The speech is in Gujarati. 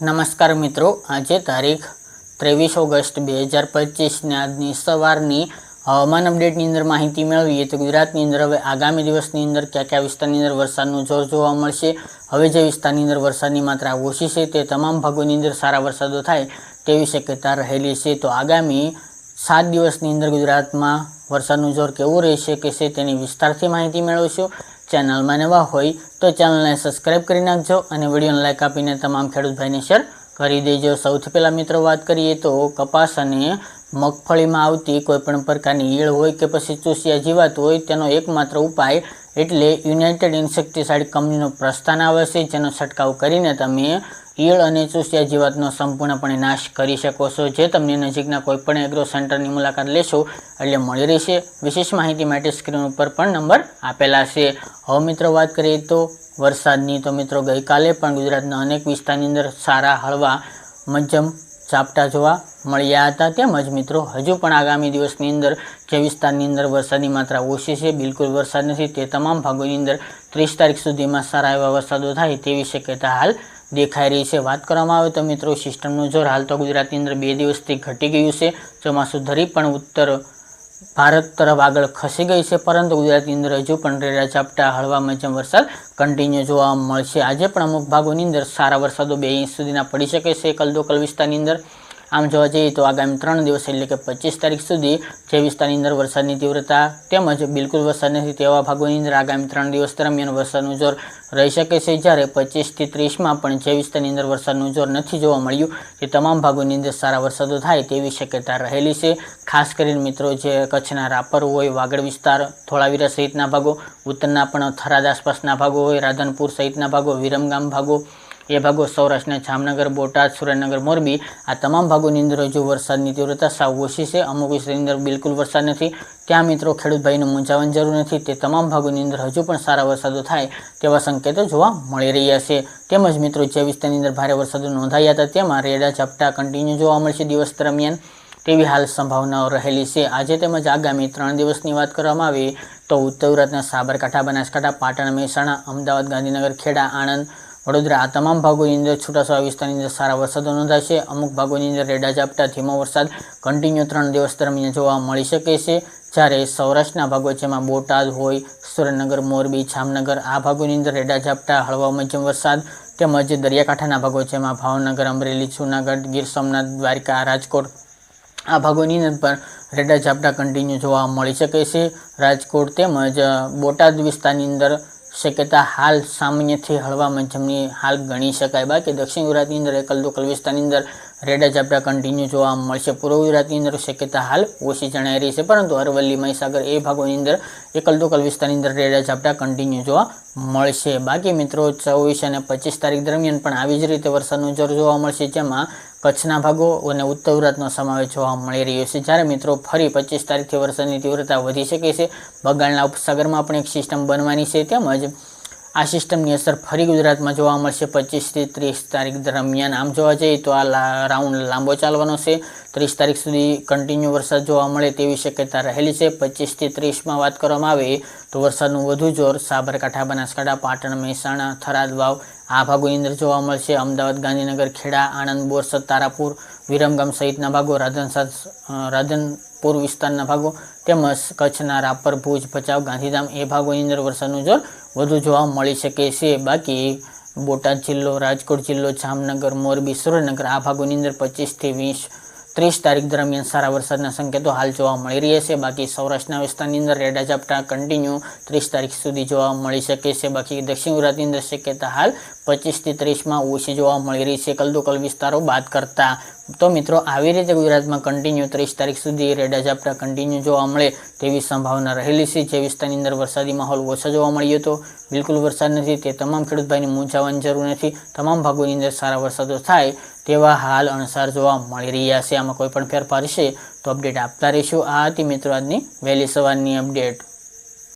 નમસ્કાર મિત્રો, આજે તારીખ ત્રેવીસ ઓગસ્ટ બે હજાર પચીસને આજની સવારની હવામાન અપડેટની અંદર માહિતી મેળવીએ તો ગુજરાતની અંદર હવે આગામી દિવસની અંદર કયા કયા વિસ્તારની અંદર વરસાદનું જોર જોવા મળશે, હવે જે વિસ્તારની અંદર વરસાદની માત્રા ઓછી છે તે તમામ ભાગોની અંદર સારા વરસાદો થાય તેવી શક્યતા રહેલી છે. તો આગામી સાત દિવસની અંદર ગુજરાતમાં વરસાદનું જોર કેવું રહેશે કે છે તેની વિસ્તારથી માહિતી મેળવશો. ચેનલમાં નવા હોય તો ચેનલને સબસ્ક્રાઇબ કરી નાખજો અને વિડીયોને લાઇક આપીને તમામ ખેડૂત ભાઈને શેર કરી દેજો. સૌથી પહેલાં મિત્રો વાત કરીએ તો કપાસ અને મગફળીમાં આવતી કોઈપણ પ્રકારની ઈળ હોય કે પછી ચૂસિયા જીવાત હોય તેનો એકમાત્ર ઉપાય એટલે યુનાઇટેડ ઇન્સેક્ટિસાઇડ કંપનીનો પ્રસ્થાન આવે છે, જેનો છંટકાવ કરીને તમે ઈયળ અને ચૂસિયા જીવાતનો સંપૂર્ણપણે નાશ કરી શકો છો. જે તમને નજીકના કોઈપણ એગ્રો સેન્ટરની મુલાકાત લેશો, એટલે મળી રહેશે. વિશેષ માહિતી માટે સ્ક્રીન ઉપર પણ નંબર આપેલા છે. હવે મિત્રો વાત કરીએ તો વરસાદની. તો મિત્રો ગઈકાલે પણ ગુજરાતના અનેક વિસ્તારની અંદર સારા હળવા મધ્યમ ઝાપટા જોવા મળ્યા હતા. તેમજ મિત્રો, હજુ પણ આગામી દિવસની અંદર જે વિસ્તારની અંદર વરસાદની માત્રા ઓછી છે, બિલકુલ વરસાદ નથી, તે તમામ ભાગોની અંદર ત્રીસ તારીખ સુધીમાં સારા એવા વરસાદો થાય તેવી શક્યતા હાલ દેખાઈ રહી છે. વાત કરવામાં આવે તો મિત્રો, સિસ્ટમનું જોર હાલ તો ગુજરાતની અંદર બે દિવસથી ઘટી ગયું છે. ચોમાસું ધરી પણ ઉત્તર ભારત તરફ આગળ ખસી ગઈ છે, પરંતુ ગુજરાતની અંદર હજુ પણ રેડા ઝાપટા હળવા મધ્યમ વરસાદ કન્ટિન્યુ જોવા મળશે. આજે પણ અમુક ભાગોની અંદર સારા વરસાદો બે ઇંચ સુધીના પડી શકે છે. કલદોકલ વિસ્તારની અંદર આમ જોવા જઈએ તો આગામી ત્રણ દિવસ એટલે કે પચીસ તારીખ સુધી જે વિસ્તારની અંદર વરસાદની તીવ્રતા તેમજ બિલકુલ વરસાદ નથી તેવા ભાગોની અંદર આગામી ત્રણ દિવસ દરમિયાન વરસાદનું જોર રહી શકે છે. જ્યારે પચીસથી ત્રીસમાં પણ જે વિસ્તારની અંદર વરસાદનું જોર નથી જોવા મળ્યું, તે તમામ ભાગોની અંદર સારા વરસાદો થાય તેવી શક્યતા રહેલી છે. ખાસ કરીને મિત્રો, જે કચ્છના રાપર હોય, વાગડ વિસ્તાર, ધોળાવીરા સહિતના ભાગો, ઉત્તરના પણ થરાદ આસપાસના ભાગો હોય, રાધનપુર સહિતના ભાગો, વિરમગામ ભાગો એ ભાગો સૌરાષ્ટ્રના જામનગર, બોટાદ, સુરેન્દ્રનગર, મોરબી, આ તમામ ભાગોની અંદર હજુ વરસાદની તીવ્રતા સાવ ઓછી છે. અમુક વિસ્તારની અંદર બિલકુલ વરસાદ નથી. ત્યાં મિત્રો ખેડૂતભાઈનું મૂંઝાવાની જરૂર નથી. તે તમામ ભાગોની અંદર હજુ પણ સારા વરસાદો થાય તેવા સંકેતો જોવા મળી રહ્યા છે. તેમજ મિત્રો, જે વિસ્તારની અંદર ભારે વરસાદો નોંધાયા હતા તેમાં રેડા, ઝપટા કન્ટિન્યુ જોવા મળશે દિવસ દરમિયાન. તેવી હાલ સંભાવનાઓ રહેલી છે. આજે તેમજ આગામી ત્રણ દિવસની વાત કરવામાં આવે તો ઉત્તર ગુજરાતના સાબરકાંઠા, બનાસકાંઠા, પાટણ, મહેસાણા, અમદાવાદ, ગાંધીનગર, ખેડા, આણંદ વડોદરા, આ તમામ ભાગોની અંદર છૂટાછવાયા વિસ્તારની અંદર સારા વરસાદો નોંધાશે અમુક ભાગોની અંદર રેડા ઝાપટા, ધીમો વરસાદ કન્ટિન્યુ ત્રણ દિવસ દરમિયાન જોવા મળી શકે છે. જ્યારે સૌરાષ્ટ્રના ભાગો જેમાં બોટાદ હોય, સુરેન્દ્રનગર, મોરબી, જામનગર, આ ભાગોની અંદર રેડા ઝાપટા, હળવા મધ્યમ વરસાદ તેમજ દરિયાકાંઠાના ભાગો જેમાં ભાવનગર, અમરેલી, જૂનાગઢ, ગીર સોમનાથ, દ્વારકા, રાજકોટ, આ ભાગોની અંદર પણ રેડા ઝાપટા કન્ટિન્યુ જોવા મળી શકે છે. રાજકોટ તેમજ બોટાદ વિસ્તારની અંદર શક્યતા હાલ સામાન્યથી હળવા મધ્યમની હાલ ગણી શકાય. બાકી દક્ષિણ ગુજરાતની અંદર એકલ દુકલ વિસ્તારની અંદર રેડા ઝાપટા કન્ટિન્યુ જોવા મળશે. પૂર્વ ગુજરાતની અંદર શક્યતા હાલ ઓછી જણાઈ રહી છે, પરંતુ અરવલ્લી, મહીસાગર એ ભાગોની અંદર એકલ દોકલ વિસ્તારની અંદર રેડા ઝાપટા કન્ટિન્યુ જોવા મળશે. બાકી મિત્રો, ચોવીસ અને પચીસ તારીખ દરમિયાન પણ આવી જ રીતે વરસાદનું જોર જોવા મળશે, જેમાં કચ્છના ભાગો અને ઉત્તર ગુજરાતનો સમાવેશ જોવા મળી રહ્યો છે. જ્યારે મિત્રો, ફરી પચીસ તારીખથી વરસાદની તીવ્રતા વધી શકે છે. બંગાળના ઉપસાગરમાં પણ એક સિસ્ટમ બનવાની છે, તેમજ આ સિસ્ટમની અસર ફરી ગુજરાતમાં જોવા મળશે. પચીસથી ત્રીસ તારીખ દરમિયાન આમ જોવા જઈએ તો આ રાઉન્ડ લાંબો ચાલવાનો છે. ત્રીસ તારીખ સુધી કન્ટિન્યુ વરસાદ જોવા મળે તેવી શક્યતા રહેલી છે. પચીસથી ત્રીસમાં વાત કરવામાં આવે તો વરસાદનું વધુ જોર સાબરકાંઠા, બનાસકાંઠા, પાટણ, મહેસાણા, થરાદ વાવ, આ ભાગોની અંદર જોવા મળશે. અમદાવાદ, ગાંધીનગર, ખેડા, આણંદ, બોરસદ, તારાપુર વિરમગામ સહિતના ભાગો રાધનસાદ રાધનપુર વિસ્તારના ભાગો તેમજ કચ્છના રાપર, ભુજ, ભચાઉ, ગાંધીધામ એ ભાગોની અંદર વરસાદનું જોર વધુ જોવા મળી શકે છે. બાકી બોટાદ જિલ્લો, રાજકોટ જિલ્લો, જામનગર, મોરબી, સુરેન્દ્રનગર આ ભાગોની અંદર પચીસથી વીસ ત્રીસ તારીખ દરમિયાન સારા વરસાદના સંકેતો હાલ જોવા મળી રહ્યા છે. બાકી સૌરાષ્ટ્રના વિસ્તારની અંદર રેડા ઝાપટા કન્ટિન્યુ ત્રીસ તારીખ સુધી જોવા મળી શકે છે. બાકી દક્ષિણ ગુજરાતની અંદર શક્યતા હાલ પચીસથી ત્રીસમાં ઓછી જોવા મળી રહી છે. કલદુકલ વિસ્તારો બાદ કરતા તો મિત્રો આવી રીતે ગુજરાતમાં કન્ટિન્યુ ત્રીસ તારીખ સુધી રેડા ઝાપટા કન્ટિન્યુ જોવા મળે તેવી સંભાવના રહેલી છે. જે વિસ્તારની અંદર વરસાદી માહોલ ઓછો જોવા મળ્યો હતો. બિલકુલ વરસાદ નથી. તે તમામ ખેડૂતભાઈને મૂંઝાવાની જરૂર નથી. તમામ ભાગોની અંદર સારા વરસાદો થાય તેવા હાલ અણસાર જોવા મળી રહ્યા છે, આમાં કોઈ પણ ફેરફાર છે તો અપડેટ આપતા રહીશું. આ હતી મિત્રો, આજની વહેલી સવારની અપડેટ